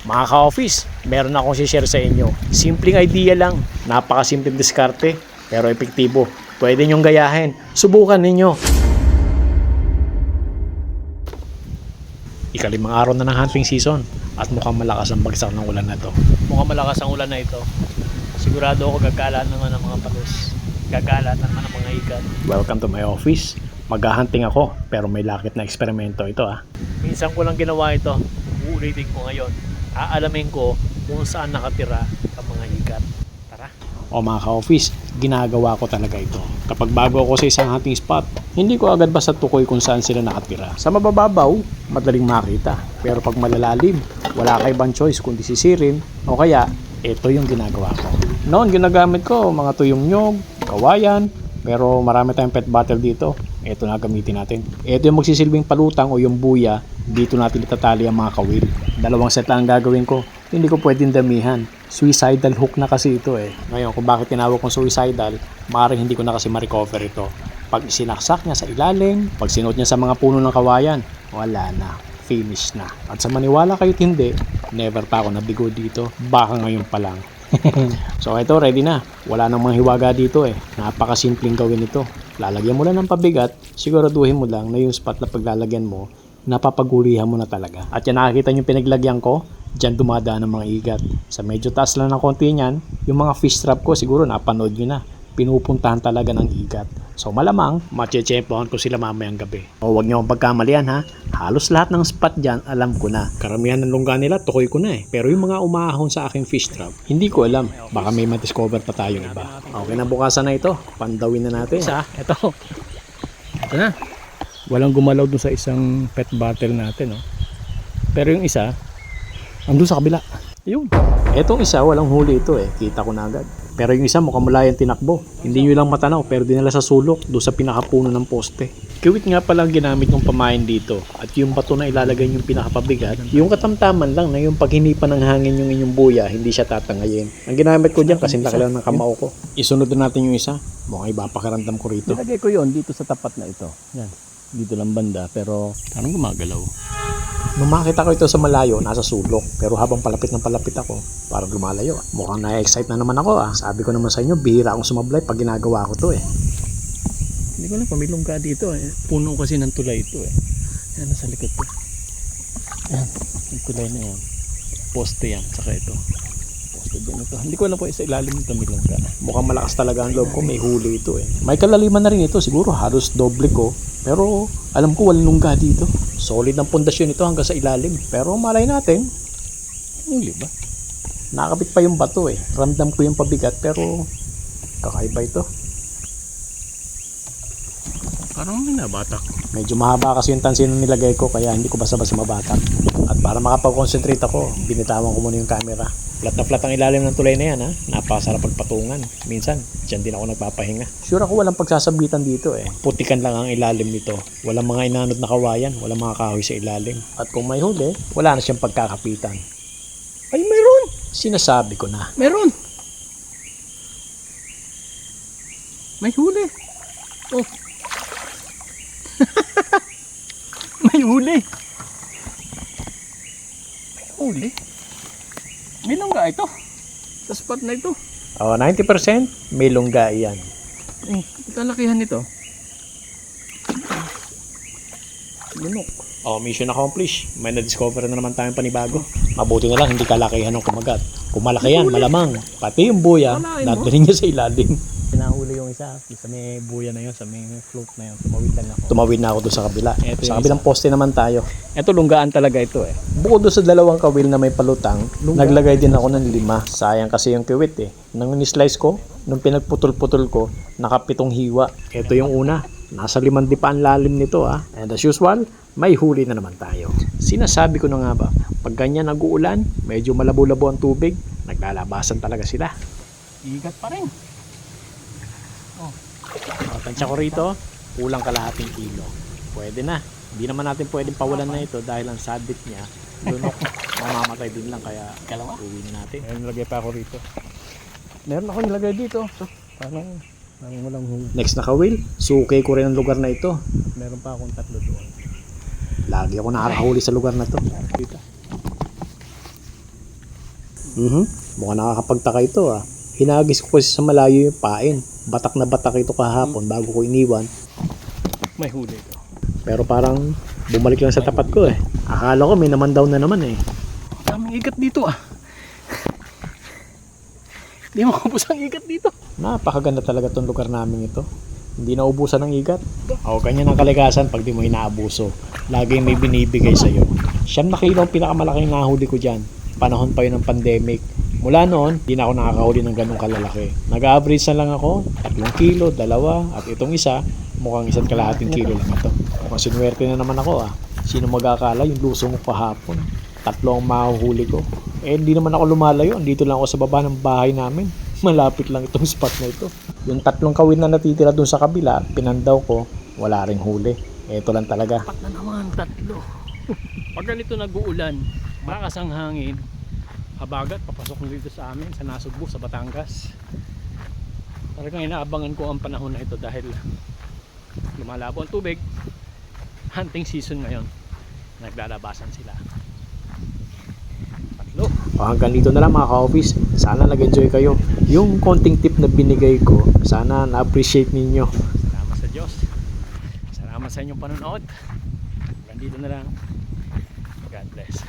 Mga ka-office, meron akong share sa inyo. Simpleng idea lang, napakasimpleng diskarte, pero epektibo. Pwede nyong gayahin. Subukan ninyo. Ikalimang araw na ng hunting season at mukhang malakas ang bagsak ng ulan na to. Mukhang malakas ang ulan na ito. Sigurado ako gagala naman ang mga palos. Gagala naman ang mga ikat. Welcome to my office. Maghahunting ako pero may lakit na eksperimento ito ah. Minsan ko lang ginawa ito. Uulitin ko ngayon. Aalamin ko kung saan nakatira ang mga ikat. Tara. O mga ka-office, ginagawa ko talaga ito. Kapag bago ako sa isang hunting spot, hindi ko agad basta tukoy kung saan sila nakatira. Sa mabababaw, madaling makita. Pero pag malalalim, wala ka ibang choice kundi sisirin o kaya ito yung ginagawa ko. Noon ginagamit ko mga tuyong nyog, kawayan, pero marami tayong pet bottle dito. Ito na gamitin natin. Ito yung magsisilbing palutang o yung buya. Dito natin itatali ang mga kawil. Dalawang set lang ang gagawin ko. Hindi ko pwedeng damihan. Suicidal hook na kasi ito eh. Ngayon kung bakit tinawag kong suicidal, maaaring hindi ko na kasi ma-recover ito. Pag sinaksak niya sa ilalim, pag sinuot niya sa mga puno ng kawayan, wala na. Finish na. At sa maniwala kayo't hindi, never pa ako nabigo dito. Baka ngayon pa lang. so ito, ready na. Wala nang mga hiwaga dito eh. Napakasimpleng gawin ito. Lalagyan mo lang ng pabigat, siguraduhin mo lang na yung spot na paglalagyan mo, napapagulihan mo na talaga. At yan nakakita yung pinaglagyan ko, dyan dumadaan ng mga igat. Sa medyo taas lang ng konti niyan, yung mga fish trap ko siguro napanood nyo na. Pinupuntahan talaga ng igat. So malamang, machechempohan ko sila mamayang gabi. O wag niyo akong pagkamalian ha. Halos lahat ng spot dyan, alam ko na. Karamihan ng lungga nila, tukoy ko na eh. Pero yung mga umahon sa aking fish trap, hindi ko alam. Baka may ma-discover pa tayong iba. Okay na bukasan na ito. Pandawin na natin. Isa, ito. Ito na. Walang gumalaw dun sa isang pet bottle natin. No? Pero yung isa, andun sa kabila. Yun. Etong isa, walang huli ito eh. Kita ko na agad. Pero yung isa mukhang malayan tinakbo. Hindi nyo lang matanaw pero dinala sa sulok doon sa pinakapuno ng poste. Kiwit nga pala ang ginamit ng pamain dito at yung bato na ilalagay yung pinakapabigat, yung katamtaman lang na yung pag hinipan ng hangin yung inyong buya, hindi siya tatangayin. Ang ginamit ko dyan kasi laki lang ng kamao ko. Isunod na natin yung isa. Mukhang iba pakiramdam ko rito. Nilagay ko yon dito sa tapat na ito. Yan. Dito lang banda pero parang gumagalaw. Nung makita ko ito sa malayo, nasa sulok. Pero habang palapit ng palapit ako, parang lumalayo. Mukhang na-excite na naman ako ah. Sabi ko naman sa inyo, bihira akong sumablay pag ginagawa ko to eh. Hindi ko alam kung may lungga dito eh. Puno kasi ng tulay ito eh. Yan, nasa likod ko. Yan, yung tulay na yan. Poste yan, saka ito. Poste din ito. Hindi ko alam kung sa ilalim nito may lungga. Mukhang malakas talaga ang loob ko, may huli ito eh. May kalaliman na rin ito, siguro halos doble ko. Pero alam ko walang lungga dito. Solid ang pundasyon ito hanggang sa ilalim. Pero malay natin, Huli ba? nakakabit pa yung bato eh. Ramdam ko yung pabigat pero kakaiba ito. Parang may nabatak. Medyo mahaba kasi yung tansin na nilagay ko kaya hindi ko basta-basta mabatak. At para makapag-concentrate ako, binitawan ko muna yung camera. Flat na flat ang ilalim ng tulay na yan ha. Napakasarap pagpatungan. Minsan, dyan din ako nagpapahinga. Sure ako walang pagsasabitan dito eh. Putikan lang ang ilalim nito. Walang mga inanod na kawayan, walang mga kahoy sa ilalim. At kung may huli, wala na siyang pagkakapitan. Ay, meron! Sinasabi ko na. Meron! May huli. Oh. may huli. Huli? May lungga ito. Sa spot na ito. Oh, 90% may lungga yan. Eh, kalakihan nito. Lunok. Oh, mission accomplished. May na-discover na naman tayong panibago. Mabuti na lang, hindi kalakihan ng kumagat. Kung malaki yan, malamang. Pati yung buya, mo. nandun niya sa ilalim. Yung isa. Sa may buya na yun, sa may float na yun. Tumawid lang ako. Tumawid na ako doon sa kabila. Eto sa kabilang poste naman tayo. Ito, lunggaan talaga ito eh. Bukod doon sa dalawang kawil na may palutang, Lungga. naglagay din ako ng lima. Sayang kasi yung kiwit eh. Nang ni-slice ko, nung pinagputol-putol ko, nakapitong hiwa. Ito yung una. Nasa limang di pa ang lalim nito ah. And as usual, may huli na naman tayo. Sinasabi ko na nga ba, pag ganyan nag-uulan, medyo malabo-labo ang tubig, naglalabasan talaga sila. Igat pa rin. Ang tansya ko rito, kulang kalahating kilo. Pwede na. Hindi naman natin pwedeng pawalan na ito dahil ang sabit niya, lunok, mamamatay din lang kaya Kalawa? uwi na natin. Meron nilagay pa ako rito. Meron ako nilagay dito. So, parang, parang walang huli. Next na kawil, sukay ko rin ang lugar na ito. Meron pa akong tatlo doon. Lagi ako nakakahuli sa lugar na to. Dito. Mhm. Mukhang nakakapagtaka ito ah. Hinagis ko kasi sa malayo yung pain. Batak na batak ito kahapon bago ko iniwan. May huli ito. Pero parang bumalik lang sa tapat ko eh. Akala ko may naman daw na naman eh. Daming ikat dito ah. Hindi mo kapos ang ikat dito. Napakaganda talaga tong lugar namin ito. Hindi na ubusan ng igat. O, ganyan ang kalikasan pag di mo inaabuso. Laging may binibigay sa'yo. Siyam na kilo ang pinakamalaking nahuli ko dyan. Panahon pa yun ng pandemic. Mula noon, di na ako nakakahuli ng ganong kalalaki. Nag-average na lang ako, 3 kilo, dalawa, at itong isa, mukhang isa't kalahating kilo lang ito. Mukhang sinwerte na naman ako ah. Sino magakala yung lusong ko kahapon? Tatlo ang mahuhuli ko. Eh, hindi naman ako lumalayo. Andito lang ako sa baba ng bahay namin. Malapit lang itong spot na ito. Yung tatlong kawin na natitira dun sa kabila, pinandaw ko, wala ring huli. Ito lang talaga. Pat na naman, tatlo. Pag ganito nag-uulan, malakas ang hangin, habagat, papasok na dito sa amin, sa Nasugbu, sa Batangas. Talagang inaabangan ko ang panahon na ito dahil lumalabo ang tubig. Hunting season ngayon. Naglalabasan sila. Tatlo. O, hanggang dito na lang mga ka-office. Sana nag-enjoy kayo. Yung konting tip na binigay ko, sana na-appreciate ninyo. Salamat sa Diyos. Salamat sa inyong panonood. Hanggang dito na lang. God bless.